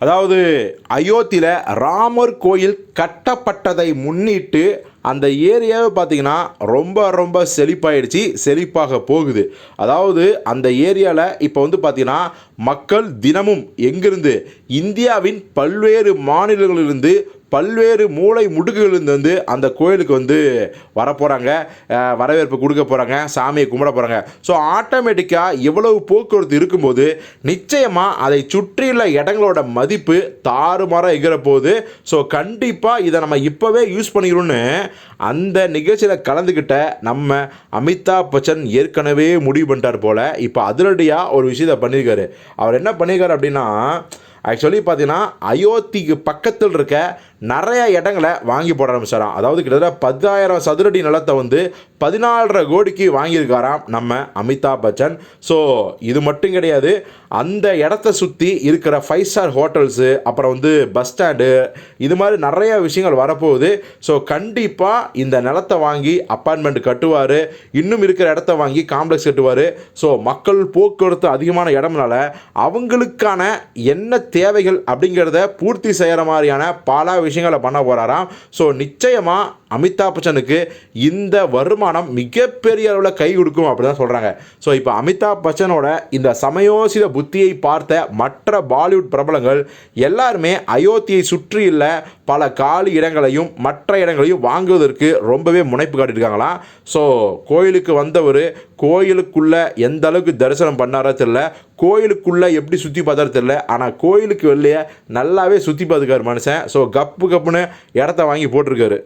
அதாவது அயோத்தியில் ராமர் கோயில் கட்டப்பட்டதை முன்னிட்டு அந்த ஏரியாவை பார்த்தீங்கன்னா ரொம்ப ரொம்ப செழிப்பாயிடுச்சு செழிப்பாக போகுது. அதாவது அந்த ஏரியாவில் இப்போ வந்து பார்த்திங்கன்னா மக்கள் தினமும் எங்கிருந்து இந்தியாவின் பல்வேறு மாநிலங்களிலிருந்து பல்வேறு மூளை முடுக்குகளிலிருந்து வந்து அந்த கோயிலுக்கு வந்து வரப்போகிறாங்க வரவேற்பு கொடுக்க போகிறாங்க சாமியை கும்பிட போகிறாங்க ஸோ ஆட்டோமேட்டிக்காக எவ்வளவு போக்குவரத்து இருக்கும்போது நிச்சயமாக அதை சுற்றியுள்ள இடங்களோட மதிப்பு தாறுமாறாக எகிற போகுது ஸோ கண்டிப்பாக இதை நம்ம இப்போவே யூஸ் பண்ணிக்கணும்னு அந்த நிகழ்ச்சியில் கலந்துக்கிட்ட நம்ம அமிதாப் பச்சன் ஏற்கனவே முடிவு பண்ணிட்டார் போல். இப்போ அதிரடியாக ஒரு விஷயத்தை பண்ணியிருக்காரு. அவர் என்ன பண்ணியிருக்காரு அப்படின்னா ஆக்சுவலி பார்த்தீங்கன்னா அயோத்திக்கு பக்கத்தில் இருக்க நிறைய இடங்களை வாங்கி போட ஆரம்பிச்சாராம். அதாவது கிட்டத்தட்ட பத்தாயிரம் சதுரடி நிலத்தை வந்து பதினாலரை கோடிக்கு வாங்கியிருக்காராம் நம்ம அமிதாப் பச்சன். ஸோ இது மட்டும் கிடையாது. அந்த இடத்த சுற்றி இருக்கிற ஃபைவ் ஸ்டார் ஹோட்டல்ஸு அப்புறம் வந்து பஸ் ஸ்டாண்டு இது மாதிரி நிறைய விஷயங்கள் வரப்போகுது. ஸோ கண்டிப்பாக இந்த நிலத்தை வாங்கி அப்பார்ட்மெண்ட் கட்டுவார். இன்னும் இருக்கிற இடத்த வாங்கி காம்ப்ளெக்ஸ் கட்டுவார். ஸோ மக்கள் போக்குவரத்து அதிகமான இடம்னால அவங்களுக்கான என்ன தேவைகள் அப்படிங்கிறத பூர்த்தி செய்கிற மாதிரியான பல விஷயங்களை பண்ண போகிறாராம் ஸோ நிச்சயமாக அமிதாப் பச்சனுக்கு இந்த வருமானம் மிகப்பெரிய அளவில் கை கொடுக்கும் அப்படி தான் சொல்கிறாங்க ஸோ இப்போ அமிதாப் பச்சனோட இந்த சமயோசித புத்தியை பார்த்த மற்ற பாலிவுட் பிரபலங்கள் எல்லாருமே அயோத்தியை சுற்றியுள்ள பல காலி இடங்களையும் மற்ற இடங்களையும் வாங்குவதற்கு ரொம்பவே முனைப்பு காட்டியிருக்காங்களாம். ஸோ கோயிலுக்கு வந்தவர் கோயிலுக்குள்ளே எந்த அளவுக்கு தரிசனம் பண்ணாரோ தெரில கோயிலுக்குள்ளே எப்படி சுற்றி பார்த்தாரோ தெரில ஆனால் கோயிலுக்கு வெளியே நல்லாவே சுற்றி பார்த்துக்காரு மனுஷன். ஸோ கப்பு கப்புன்னு இடத்த வாங்கி போட்டிருக்காரு.